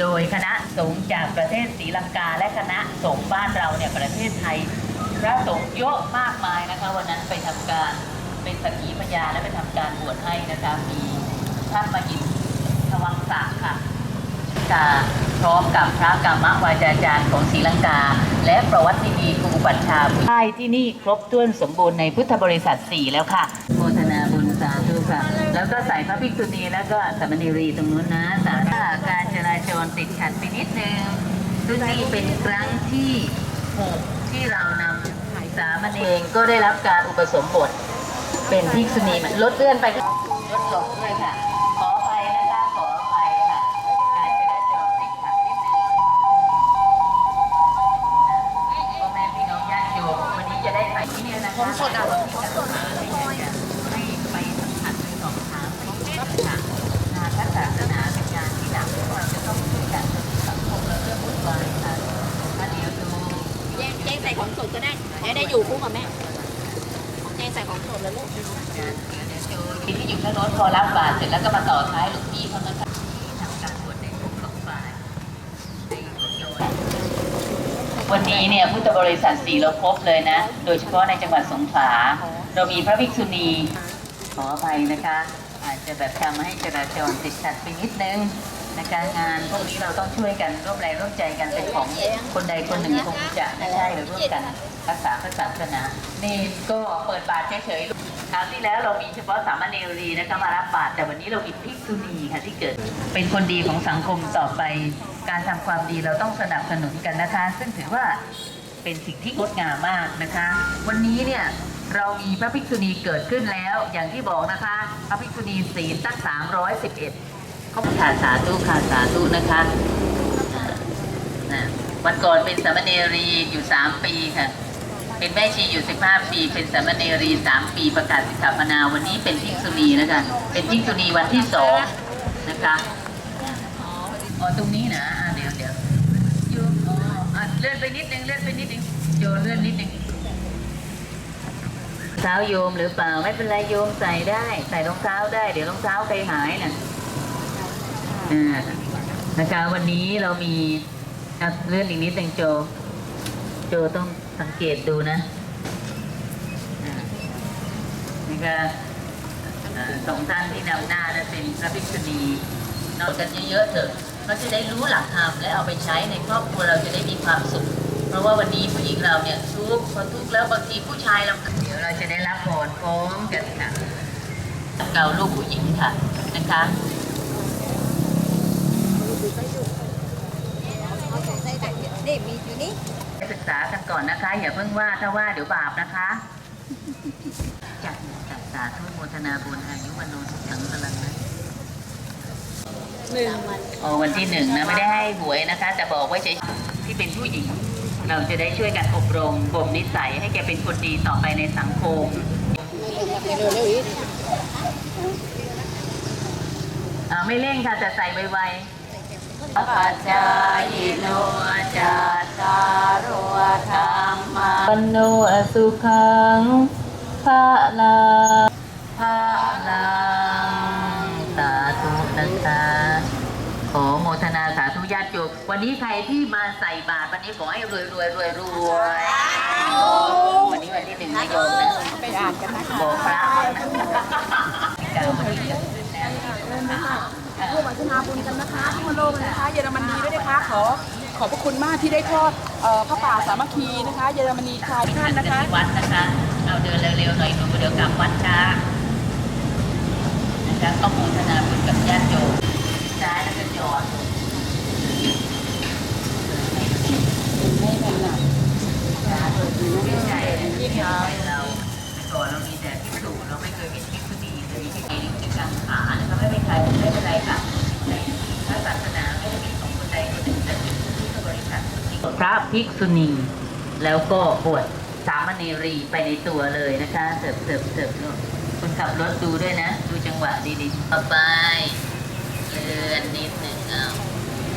โดยคณะสงฆ์จากประเทศศรีลังกา และคณะสงฆ์บ้านเราเนี่ยประเทศไทย พระสงฆ์เยอะมากมายนะคะ วันนั้นไปทำการเป็นสักขีพยานและไปทำการบวชให้นะคะมีท่านมาหินทวังศักดิ์ค่ะกาพร้อมกับพระกามวาจาจารย์ของศรีลังกา และประวัตินีครูอุปัชาใช่ที่นี่ครบถ้วนสมบูรณ์ในพุทธบริษัท 4 แล้วค่ะโมท ค่ะ แล้วก็ใส่พระภิกษุณีแล้วก็สามเณรีตรงนู้นนะสาธุการจราจรติดขัดไปนิดนึงซึ่งนี่เป็นครั้งที่หกที่เรานำสามเณรก็ได้รับการอุปสมบท เป็นภิกษุณีลดเลื่อนไปลดหลบด้วยค่ะขออภัยนะคะขออภัยค่ะการจราจรติดขัดนิดนึงพ่อแม่พี่น้องญาติโยมวันนี้จะได้ไปที่นี่นะคะ และเรื่องวุ่นวายค่ะถ้าเดี๋ยวดูแจ้งแจ้งใส่ของสดก็ได้จะได้อยู่คู่กับแม่แจ้งใส่ของสดแล้วลูกที่อยู่ข้างโน้นพอรับบาตรเสร็จแล้วก็มาต่อท้ายหลวงพี่เขานะคะที่ทำการบวชในทุกสองฝ่ายในทุกโยนวันนี้เนี่ยพุทธบริษัทสี่เราครบเลยนะ โดยเฉพาะในจังหวัดสงขลาเรามีพระภิกษุณีขออภัยนะคะ อาจจะแบบทำให้จราจรติดขัดไปนิดนึง นะคะงานพวกนี้เราต้องช่วยกันร่วมแรงร่วมใจกันเป็นของคนใดคนหนึ่งคงจะไม่ใช่หรือร่วมกันรักษาพระศาสนานี่ก็เปิดบาตรเฉยๆคราวที่แล้วเรามีเฉพาะสามเณรีนะคะมารับบาตรแต่วันนี้เรามีภิกษุณีค่ะที่เกิด เป็นคนดีของสังคมต่อไป การทำความดีเราต้องสนับสนุนกันนะคะ ซึ่งถือว่าเป็นสิ่งที่งดงามมากนะคะ วันนี้เนี่ยเรามีพระภิกษุณีเกิดขึ้นแล้ว อย่างที่บอกนะคะ พระภิกษุณีศีลตั้ง311 ขาสาธุขาสาธุนะคะนะวันก่อนเป็นสามเณรีอยู่3ปีค่ะ เป็นแม่ชีอยู่15ปี เป็นสามเณรี3ปีประกาศสิกขาปนาวันนี้เป็นภิกษุณีนะคะ เป็นภิกษุณีวันที่สองนะคะอ๋อตรงนี้นะเดี๋ยวเดี๋ยวโยมอ๋ออ่เลื่อนไปนิดนึงเลื่อนไปนิดนึงโยนเลื่อนนิดนึงเท้าโยมหรือเปล่าไม่เป็นไรโยมใส่ได้ ใส่รองเท้าได้ เดี๋ยวรองเท้าใครหายน่ะ อ่านะคะวันนี้เรามีอะเลื่อนอีกนิดนึงโจ โจต้องสังเกตดูนะอ่านี่ก็อ่าสองท่านที่นำหน้านะเป็นพระภิกษุณีนอนกันเยอะๆเถอะเขาจะได้รู้หลักธรรมและเอาไปใช้ในครอบครัวเราจะได้มีความสุข เพราะว่าวันนี้ผู้หญิงเราเนี่ยทุกข์พอทุกข์แล้วบางทีผู้ชายเราเดี๋ยวเราจะได้รับพรพร้อมกันค่ะ เกาลูกผู้หญิงค่ะนะคะ นี่มีอยู่นี่ ศึ กษากันก่อนนะคะ อย่าเพิ่งว่าถ้าว่าเดี๋ยวบาปนะคะจัดจัดสาธุโมทนาบุญอายุวันโนสุขังพลังนะหนึ่งวันอ๋อวันที่หนึ่งนะไม่ได้ให้หวยนะคะ แต่บอกไว้เฉยที่เป็นผู้หญิง เราจะได้ช่วยกันอบรมบ่มนิสัยให้แกเป็นคนดีต่อไปในสังคมเร็วเร็วอีกอ่าไม่เร่งค่ะแต่ใส่ไวๆ ปัจจายโนจัตตารวธรรมาปันโนอสุขังภาลังภาลังสาธุนะคะขอโมทนาสาธุญาติโยมวันนี้ใครที่มาใส่บาตรวันนี้ขอให้รวยรวยรวยรวยวันนี้วันที่หนึ่งนะโยมนะไปอ่านกันนะคะบอกพระกล่าววันที่ ร่วมอนุโมทนาบุญกันนะคะทั่วโลกเลยนะคะ เยอรมนีด้วยนะคะ ขอขอบพระคุณมากที่ได้ทอดเอ่อพระป่าสามัคคีนะคะ เยอรมนีคลายท่านนะคะวัดนะคะเราเดินเร็วๆหน่อยหนูเดี๋ยวกลับวัดช้านะคะก็โมทนาบุญกับญาติโยมซ้ายแล้วก็จอดไม่เป็นไรสาธุไม่ใช่ที่เรา พระภิกษุณี แล้วก็บวชสามเณรีไปในตัวเลยนะคะเสิร์ฟเสิร์ฟเสิร์ฟคุณขับรถดูด้วยนะ ดูจังหวะดีๆต่อไปเลื่อนนิดหนึ่งเอา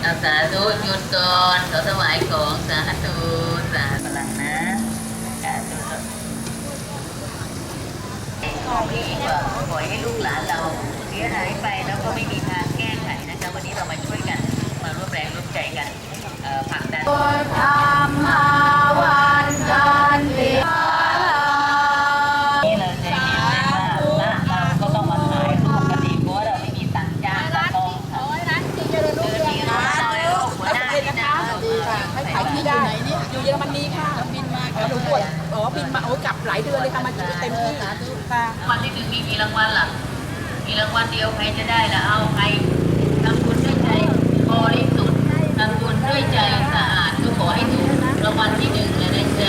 เอาสาธุหยุดก่อนขาถวายของสาธุสาธุพลังนะสาธุขอดีกว่าปล่อยให้ลูกหลานเราเสียหายไปแล้วก็ไม่มีทางแก้ไขนะคะวันนี้เรามาช่วยกัน แรงร่วมใจกันผลักดันนี่เราจะหน่าหน้าาก็ต้องมาขายรูปกันอีกเพราไม่มีตังค์จ้างตกลองค่ะเออมีร้านน้ยลูกหน้านี่นะให้ขายที่ได้อยู่เยอรมนีค่ะบินมาค่ะหนูปวดอ๋อบินมาโอ้กลับหลายเดือนเลยค่ะมาชีวิเต็มที่ค่ะวันที่ถึงมีกี่รางวัลหรอมีรางวัลเดียวใครจะได้ล่ะเอาใคร ด้วยใจสะอาดก็ขอให้ถูกรางวัลที่หนึ่งเลยนะจ๊ะ